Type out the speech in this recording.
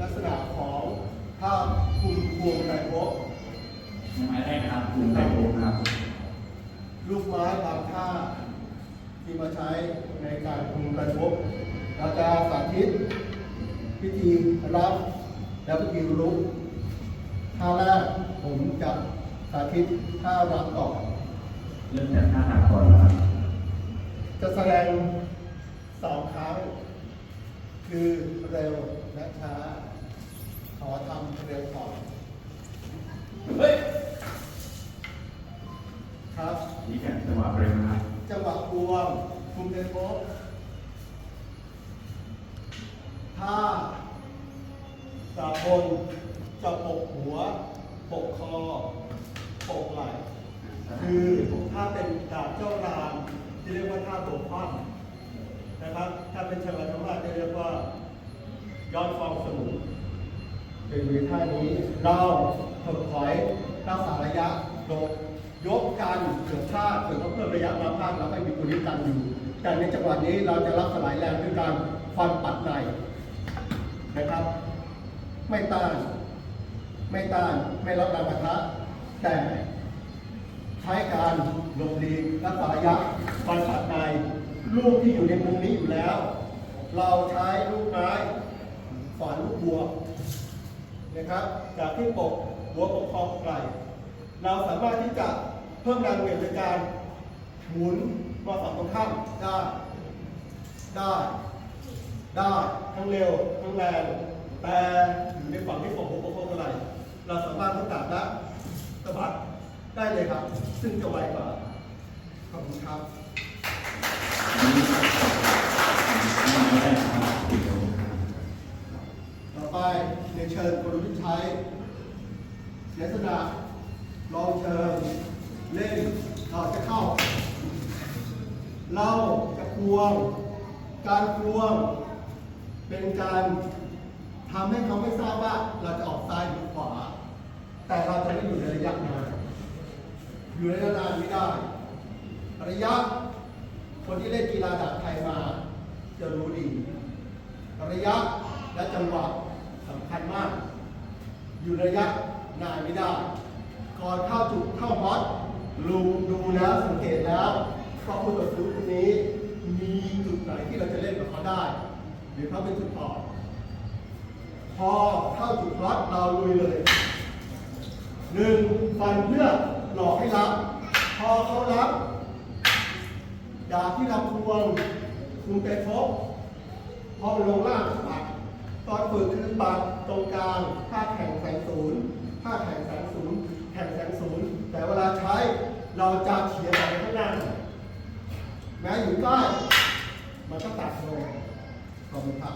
ลักษณะของภาพคุณพวงไก่พบไม้แรกนครับคุณไก่พบครับ ลูกไม้บางท่าที่มาใช้ในการคุมกระทบเราจะสาธิตพิธีรับและพิธีรุกท่าแรกผมจะสาธิตท่ารับก่อนเริ่มจากท่ารับก่อนนะครับจะแสดงสองครั้ง คือเร็วและช้า ขอทำเร็วก่อน เฮ้ย ครับ นี่แข่จังหวะเร็วนะครับจังหวะรวมคุมเทมโปถ้าสากลจะปกหัว ปกคอ ปกไหล่ คือถ้าเป็นดาบเจ้ารามที่เรียกว่าท่าตัวคว่ำ นะครับ ถ้าเป็นชาวธรรมะจะเรียกว่าย้อนฟองสมุนเป็นวิท่านี้เราถดถอยรักษาระยะลงยกกันเกือบพลาเกือบเพิ่มระยะมาพลาดเราให้มีตัวนี้กันอยู่แต่ในจังหวะนี้เราจะรับสลายแรงด้วยการฟันปัดในนะครับ ไม่ต้าน ไม่ต้าน ไม่รับแรงปะทะแต่ใช้การลงดีรักษาระยะฟันปัดใน ลูกที่อยู่ในมุมนี้อยู่แล้ว เราใช้ลูกไม้ฝันลูกบัวนะครับ จากที่ปกหัวปกคอปกไหล่เราสามารถที่จะเพิ่มแรงเหวี่ยงโดยการหมุนมาฝั่งตรงข้ามได้ ได้ ได้ทั้งเร็วทั้งแรงแต่อยู่ในฝั่งที่ปกหัวปกคอปกไหล่เราสามารถทั้งตัดและสะบัดได้เลยครับ ซึ่งจะไวกว่าขอบคุณครับ ไปเรียนเชิญคุณวิชัยลักษณะลองเชิญเล่นเราจะเข้า เราจะควง การควง เป็นการทำให้เขาไม่ทราบว่าเราจะออกซ้ายหรือขวา แต่เราจะไม่อยู่ในระยะนานอยู่ในระยะนานไม่ได้ ระยะคนที่เล่นกีฬาดาบไทยมา จะรู้ดี ระยะและจังหวะสำคัญมาก อยู่ ระยะนานไม่ได้ก่อนเข้าจุดเข้าฮอตดูดูแล้วสังเกตแล้วเพราะผู้ต่อสู้คนนี้มีจุดไหนที่เราจะเล่นกับเขาได้ หรือเขาเป็นจุดอ่อนพอเข้าจุดฮอตเราลุยเลยหนึ่งฟันเพื่อหลอกให้รับ พอเขารับดาบที่เราควงคุมไปพบพอลงล่าง ฝึกคือปัดตรงกลางค่าแข่งแสงศูนย์ค่าแข่งแสงศูนย์แข่งแสงศูนย์แต่เวลาใช้เราจะเฉียงไปข้างหน้าหน่อยแม้อยู่ใกล้มันก็ตัดลงขอบคุณครับ